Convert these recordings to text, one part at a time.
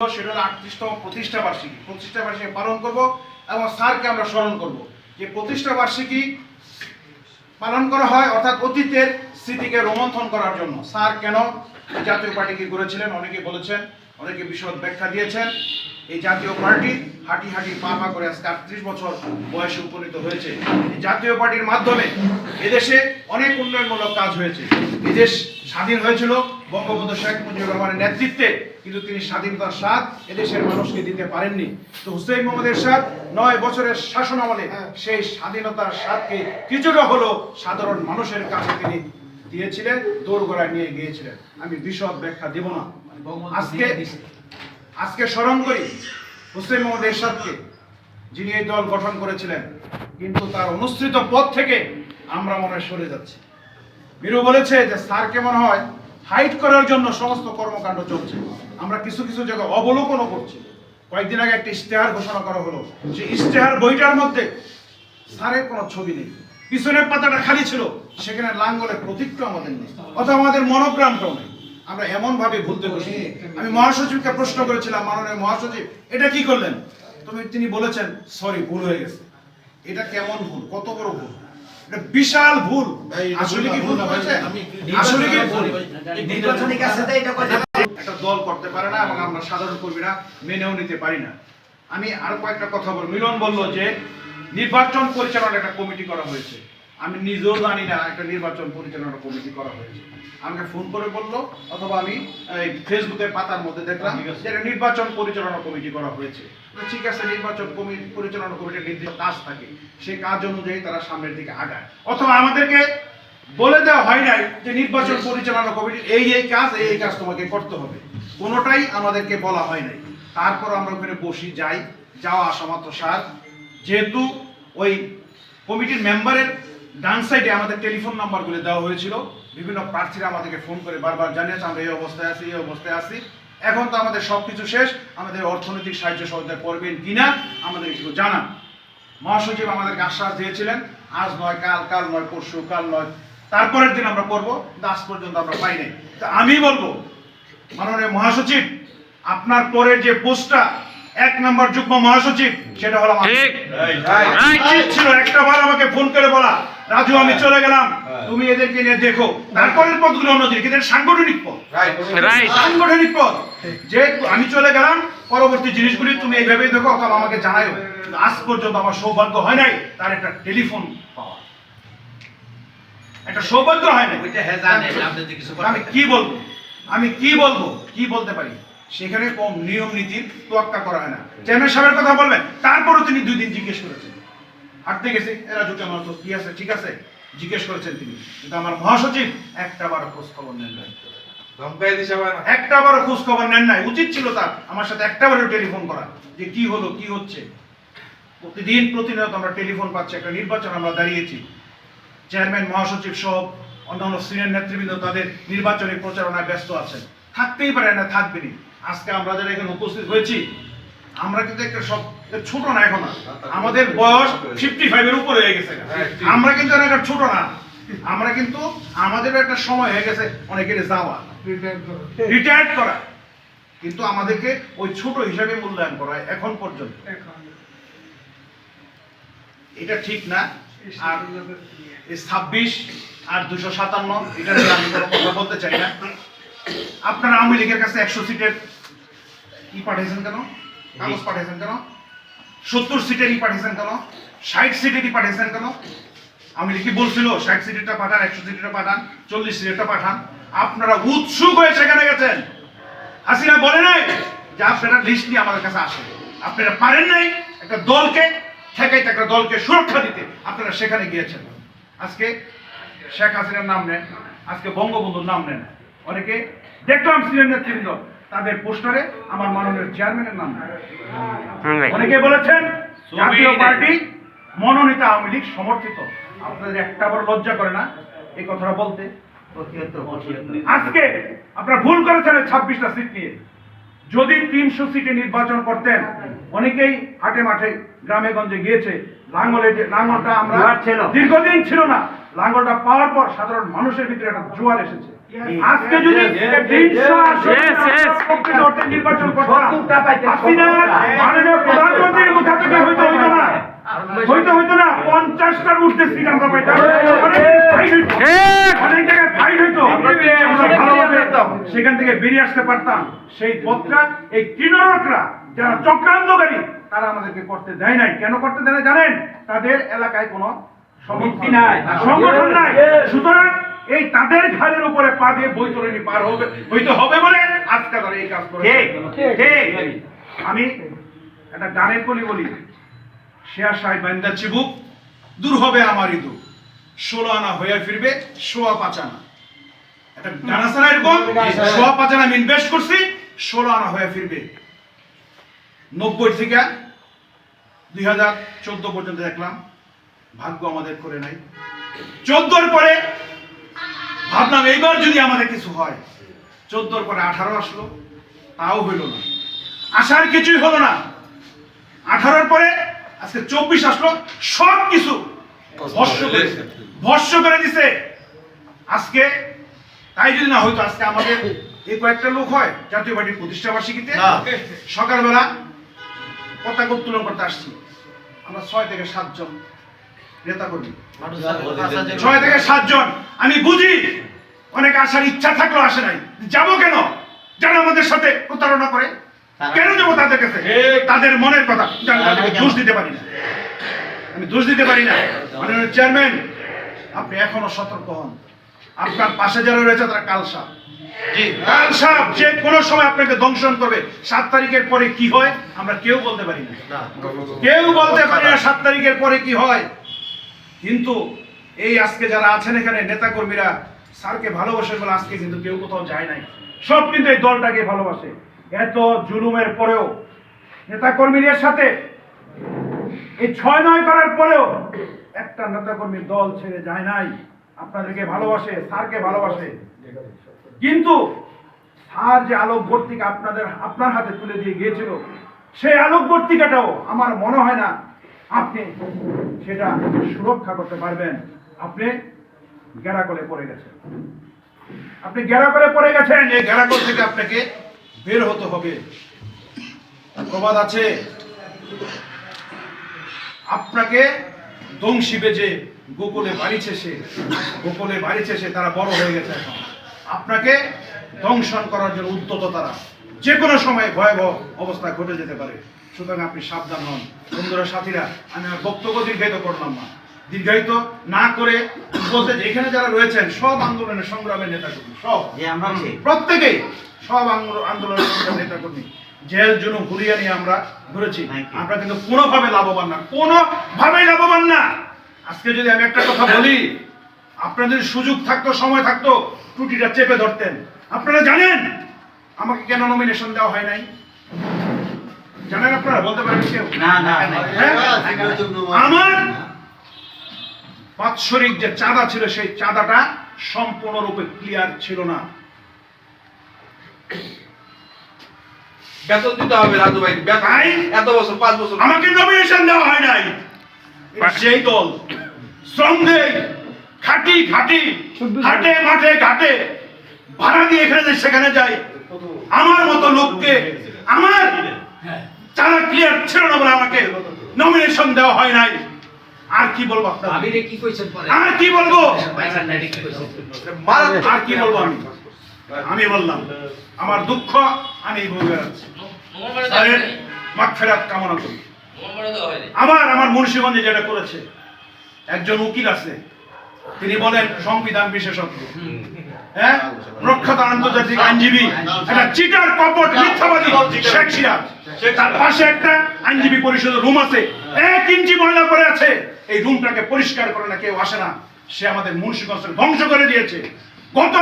সেটা হলো আটত্রিশতম প্রতিষ্ঠা বার্ষিকী। প্রতিষ্ঠা বার্ষিকী পালন করব এবং স্যারকে আমরা স্মরণ করব। যে প্রতিষ্ঠা বার্ষিকী পালন করা হয় অর্থাৎ অতীতের স্মৃতিকে রোমন্থন করার জন্য। স্যার কেন জাতীয় পার্টিকে গড়েছিলেন অনেকে বলেছেন, অনেকে বিশদ ব্যাখ্যা দিয়েছেন। এই জাতীয় পার্টি হাঁটি হাঁটি পা পা করে আজকে আটত্রিশ বছর বয়সে উপনীত হয়েছে। এই জাতীয় পার্টির মাধ্যমে এদেশে অনেক উন্নয়নমূলক কাজ হয়েছে। এদেশ স্বাধীন হয়েছিল বঙ্গবন্ধু শেখ মুজিবুর রহমানের নেতৃত্বে। কিন্তু তিনি স্বাধীনতার স্বাদ এদেশের মানুষকে দিতে পারেননি। তো হুসেইন মোহাম্মদ এরশাদ নয় বছরের শাসন আমলে সেই স্বাধীনতার স্বাদকে কিছুটা হলেও সাধারণ মানুষের কাছে তিনি দিয়েছিলেন, দোরগোড়ায় নিয়ে গিয়েছিলেন। আমি বিশদ ব্যাখ্যা দেব না। আজকে আজকে স্মরণ করি হুসেইন মোহাম্মদ এরশাদকে, যিনি এই দল গঠন করেছিলেন। কিন্তু তার অনুসৃত পথ থেকে আমরা মনে সরে যাচ্ছি। বীরু বলেছে যে স্যারকে মনে হয় হাইট করার জন্য সমস্ত কর্মকাণ্ড চলছে। আমরা কিছু কিছু জায়গায় অবলোকনও করছি। কয়েকদিন আগে একটা ইশতেহার ঘোষণা করা হলো। যে ইশতেহার বইটার মধ্যে স্যারের কোনো ছবি নেই। পিছনের পাতাটা খালি ছিল সেখানে লাঙ্গলের প্রতীকটা আমাদের নেই। অথবা আমাদের মনোগ্রামটাও নেই। আমরা এমন ভাবে ভুলতে বসি আমি মহাসচিবকে প্রশ্ন করেছিলাম মাননীয় মহাসচিব এটা কি করলেন? তুমি তিনি বলেছেন সরি ভুল হয়ে গেছে। এটা কেমন ভুল? কত বড় ভুল? এটা বিশাল ভুল। আসলে কি ভুল হয়েছে? আসলে কি ভুল? নির্বাচনিক আছে তো এটা একটা দল করতে পারে না এবং আমরা সাধারণ কর্মীরা মেনেও নিতে পারি না। আমি আরও কয়েকটা কথা বল মিলন বলল যে নির্বাচন পরিচালনার একটা কমিটি করা হয়েছে। আমি নিজেও জানি না একটা নির্বাচন পরিচালনা কমিটি করা হয়েছে। আমাকে ফোন করে বলল অথবা আমি এই, ফেসবুকের পাতার মধ্যে দেখলাম যে একটা নির্বাচন পরিচালনা কমিটি করা হয়েছে। ঠিক আছে নির্বাচন কমিটি পরিচালনা কমিটির নির্দিষ্ট কাজ থাকে। সেই কাজ অনুযায়ী তারা সামনের দিকে আগায়। অথবা আমাদেরকে বলে দেওয়া হয় নাই যে নির্বাচন পরিচালনা কমিটির এই এই কাজ, এই এই কাজ তোমাকে করতে হবে। কোনোটাই আমাদেরকে বলা হয় নাই। তারপর আমরা ওখানে বসি, যাই। যাওয়া আসা মাত্র সার। যেহেতু ওই কমিটির মেম্বারের ডান সাইডে আমাদের টেলিফোন নাম্বারগুলো দেওয়া হয়েছিল, বিভিন্ন প্রার্থীরা আমাদেরকে ফোন করে বারবার জানিয়েছে, আমরা এই অবস্থায় আছি, এই অবস্থায় আছি। এখন তো আমাদের সবকিছু শেষ। আমাদের অর্থনৈতিক সাহায্য সহযোগিতা করবেন কিনা, আমাদের একটু জানান। মহাসচিব আমাদেরকে আশ্বাস দিয়েছিলেন, আজ নয়, কাল কাল নয়, পরশু, কাল নয়। তারপরের দিন আমরা করব আজ পর্যন্ত আমরা পাই নাই। তো আমি বলব মাননীয় মহাসচিব আপনার পরের যে পোস্টটা এক নম্বর যুগ্ম মহাসচিব সেটা হলো আমার ছিল একটা বার আমাকে ফোন করে বলা রাজু আমি চলে গেলাম তুমি এদেরকে নিয়ে দেখো। তারপরের পদগুলো অন্যদিকে কিন্তু সাংগঠনিক পদ। রাইট সাংগঠনিক পদ। যে আমি চলে গেলাম পরবর্তী জিনিসগুলি তুমি এইভাবেই দেখো অথবা আমাকে জানাইও আজ পর্যন্ত আমার সৌভাগ্য হয় নাই তার একটা টেলিফোন পাওয়া। একটা সৌভাগ্য হয় নাই। ওইটা হ্যাঁ জানেন আপনি তো কিছু আমি কি বলব? আমি কি বলব? কি বলতে পারি? সেখানে কম নিয়ম নীতির তোয়াক্কা করা হয় না। চেয়ারম্যান সাহেবের কথা বলবেন তারপরও তিনি দুই দিন জিজ্ঞেস করেছেন। হাঁটতে গেছে এরা জুটে আমার তো কি আছে? ঠিক আছে জিজ্ঞেস করেছেন তিনি। কিন্তু আমার মহাসচিব একটা বার খোঁজ খবর নেন নাই। ধমকাই দিছে আবার। একটা বারও খোঁজ খবর নেন নাই। উচিত ছিল তার আমার সাথে একটা বারও টেলিফোন করা যে কি হলো কি হচ্ছে। প্রতিদিন প্রতিনিয়ত আমরা টেলিফোন পাচ্ছি একটা নির্বাচন আমরা দাঁড়িয়েছি। চেয়ারম্যান মহাসচিব সহ অন্যান্য সিনিয়র নেতৃবৃন্দ তাদের নির্বাচনী প্রচারণায় ব্যস্ত আছেন। থাকতেই পারে না থাকবেনি আজকে আমরা যারা এখানে উপস্থিত হয়েছি আমরা কিন্তু একটা সব ছোট না এখন। আমাদের বয়স ফিফটি ফাইভের উপরে হয়ে গেছে। আমরা কিন্তু একটা ছোট না। আমরা কিন্তু আমাদেরও একটা সময় হয়ে গেছে অনেকের যাওয়া। রিটায়ার্ড করা। কিন্তু আমাদেরকে ওই ছোট হিসাবে মূল্যায়ন করা এখন পর্যন্ত। এটা ঠিক না। আর ছাব্বিশ আর দুশো সাতান্ন এটা নিয়ে আমি কোনো কথা বলতে চাই না। আপনারা আওয়ামী লীগের কাছে একশো সিটের ই পাঠিয়েছেন কেন? কাগজ পাঠিয়েছেন কেন? সত্তর সিটের ই পাঠিয়েছেন কেন? ষাট সিটের ই পাঠিয়েছেন কেন? আমি কি বলছিল, ষাট সিটেরটা পাঠান, একশো সিটেরটা পাঠান, চল্লিশ সিটেরটা পাঠান? আপনারা উৎসুক হয়ে সেখানে গেছেন। হাসিনা বলে নাই যে আপনারা লিস্ট নিয়ে আমাদের কাছে আসেন। আপনারা পারেন নাই একটা দলকে ঠেকাইতে একটা দলকে সুরক্ষা দিতে আপনারা সেখানে গিয়েছেন। আজকে শেখ হাসিনার নাম নেন আজকে বঙ্গবন্ধুর নাম নেন। অনেকে দেখলাম সিনিয়র নেতৃবৃন্দ তাদের পোস্টারে আমার মাননীয় চেয়ারম্যানের নাম অনেকে বলেছেন জাতীয় পার্টি মনোনীত আওয়ামী লীগ সমর্থিত। আপনাদের একটা বড় লজ্জা করে না এই কথাটা বলতে? আজকে আপনারা ভুল করেছেন ছাব্বিশটা সিট নিয়ে। যদি তিনশো সিটে নির্বাচন করতেন অনেকেই হাটে মাঠে গ্রামে গঞ্জে গিয়েছে। লাঙ্গলে যে লাঙ্গলটা আমরা দীর্ঘদিন ছিল না। লাঙ্গলটা পাওয়ার পর সাধারণ মানুষের ভিতরে একটা জোয়ার এসেছে। আজকে যদি নির্বাচন করতাম প্রধানমন্ত্রীর মুখা থেকে হইতো হইতো হইতো না পঞ্চাশটার উঠতে আমরা পাইতাম। অনেক হইতো। জায়গায় ফাইট হইতো। সেখান থেকে বেরিয়ে আসতে পারতাম। সেই পথটা এই তৃণমূলরা যারা চক্রান্তকারী তারা আমাদেরকে করতে দেয় নাই। কেন করতে দেয় না জানেন? তাদের এলাকায় কোনো সমর্থন নাই। সংগঠন নাই। সুতরাং এই তাদের ঘাড়ের উপরে পা দিয়ে বৈতরণী পার হবে হইতে হবে বলে আজকে তারা এই কাজ করে আমি একটা গানের কলি বলি। শেয়া সাহেব বান্দা চিবুক দূর হবে আমার ইদু ষোলো আনা হয়ে ফিরবে সোয়া পাঁচানা একটা গান আছে না এরকম সোয়া পাঁচানা আমি ইনভেস্ট করছি ষোলো আনা হয়ে ফিরবে। নব্বই থেকে দুই হাজার চোদ্দ পর্যন্ত দেখলাম ভাগ্য আমাদের করে নাই। চোদ্দোর পরে ভাবলাম এইবার যদি আমাদের কিছু হয় চোদ্দোর পরে আঠারো আসলো তাও হইল না। আসার কিছুই হলো না। আঠারোর পরে আজকে চব্বিশ আসলো সব কিছু ভস্য করে ভস্য করে দিছে। আজকে তাই যদি না হয়তো আজকে আমাদের এই কয়েকটা লোক হয় জাতীয় পার্টির প্রতিষ্ঠা বার্ষিকীতে সকালবেলা পতাকা উত্তোলন করতে আসছি। আমরা ছয় থেকে সাতজন নেতা কর্মী ছয় থেকে সাতজন। আমি বুঝি অনেক আসার ইচ্ছা থাকলেও আসে নাই। যাব কেন? যারা আমাদের সাথে প্রতারণা করে কেন যাব তাদের কাছে? তাদের মনের কথা। তাদেরকে দোষ দিতে পারি না। আমি দোষ দিতে পারি না। মাননীয় চেয়ারম্যান আপনি এখনও সতর্ক হন। আপনার পাশে যারা রয়েছে তারা কালসা কাল যে কোনো সময় আপনাকে দংশন করবে। সাত তারিখের পরে কি হয় আমরা কেউ বলতে পারি না। কেউ বলতে পারি না সাত তারিখের পরে কি হয়। কিন্তু এই আজকে যারা আছেন এখানে নেতা কর্মীরা স্যারকে ভালোবাসে বলে আজকে কিন্তু কেউ কোথাও যায় নাই। সব কিন্তু এই দলটাকে ভালোবাসে। এত জুলুমের পরেও নেতা কর্মীদের সাথে এই ছয় নয় করার পরেও একটা নেতা কর্মীর দল ছেড়ে যায় নাই। আপনাদেরকে ভালোবাসে, স্যারকে ভালোবাসে। কিন্তু স্যার যে আলোক বর্তিকা আপনাদের, আপনার হাতে তুলে দিয়ে গিয়েছিল, সেই আলোক বর্তিকাটাও আমার মনে হয় না আপনি সেটা সুরক্ষা করতে পারবেন। আপনি গেরাকলে পড়ে গেছেন। আপনি গেরাকলে পড়ে গেছেন। এই গেরাকল থেকে আপনাকে বের হতে হবে। প্রবাদ আছে, আপনাকে দংশী বেজে গোকুলে বাড়িছে সে গোকুলে বাড়িছে সে তারা বড় হয়ে গেছে এখন। আপনাকে দংশন করার জন্য উদ্যত তারা। যে কোনো সময় ভয়াবহ অবস্থা ঘটে যেতে পারে। সুতরাং আপনি সাবধান হন। বন্ধুরা, সাথীরা, আমি আমার বক্তব্য দীর্ঘায়িত করলাম না। দীর্ঘায়িত না করে বলতে যে এখানে যারা রয়েছেন সব আন্দোলনের সংগ্রামের নেতা কর্মী সব প্রত্যেকেই সব আন্দোলন- আন্দোলনের সংগ্রামের নেতা কর্মী জেল জুলুম ঘুরিয়ে নিয়ে আমরা ঘুরেছি। আমরা কিন্তু কোনোভাবে লাভবান না কোনোভাবেই লাভবান না। আজকে যদি আমি একটা কথা বলি আপনাদের সুযোগ থাকতো সময় থাকতো ত্রুটিটা চেপে ধরতেন। আপনারা জানেন আমাকে কেন নমিনেশন দেওয়া হয় নাই? জানেন আপনারা? বলতে পারেন কেউ? না না। আমার বাৎসরিক যে চাঁদা ছিল সেই চাঁদাটা সম্পূর্ণরূপে ক্লিয়ার ছিল না। বেতন দিতে হবে রাজু ভাই বেতন। এত বছর পাঁচ বছর। আমাকে নমিনেশন দেওয়া হয় নাই। সেই দল শ্রম দেয় খাটি খাটি হাটে মাঠে ঘাটে ভাড়া দিয়ে এখানে যাই সেখানে যাই আমার মতো লোককে আমার চারা ক্লিয়ার ছিল না বলে আমাকে নমিনেশন দেওয়া হয় নাই। আর কি বলব আপনার আবিরে কি কইছেন পরে? আর কি বলব? আর কি বলব আমি? আমি বললাম আমার দুঃখ আমি ভোগ আছি মাগফেরাত কামনা করি। আবার আমার মুন্সিগঞ্জে যেটা করেছে একজন উকিল আছে তিনি বলেন সংবিধান বিশেষজ্ঞ। প্রখ্যাত আন্তর্জাতিক আইনজীবী, একটা চিটার কপট মিথ্যাবাদী শেখ সিরাজ। তার পাশে একটা আইনজীবী পরিষদের রুম আছে। এক ইঞ্চি ময়লা পড়ে আছে। এই রুমটাকে পরিষ্কার করে না, কেউ আসে না। সে আমাদের মুন্সিগঞ্জকে ধ্বংস করে দিয়েছে। গত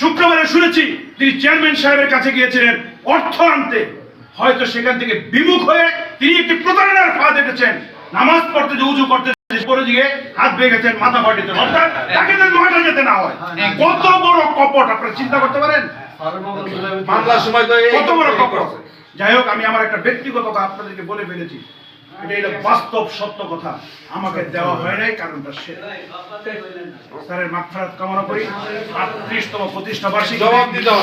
শুক্রবারে শুনেছি তিনি চেয়ারম্যান সাহেবের কাছে গিয়েছিলেন অর্থ আনতে। হয়তো সেখান থেকে বিমুখ হয়ে তিনি একটি প্রতারণার ফাঁদ এঁটেছেন নামাজ পড়তে যে উজু করতে পরে গিয়ে হাত ভেঙে গেছেন মাথা ফাটিতে অর্থাৎ তাকে যেন মাঠে যেতে না হয়। কত বড় কপট আপনারা চিন্তা করতে পারেন? মামলার সময় তো কত বড় কপট। যাই হোক আমি আমার একটা ব্যক্তিগত আপনাদেরকে বলে ফেলেছি। এটা এটা বাস্তব সত্য কথা। আমাকে দেওয়া হয় নাই কারণটা সে। স্যারের কামনা করি। আটত্রিশতম প্রতিষ্ঠা বার্ষিকী জবাব দিতে হবে।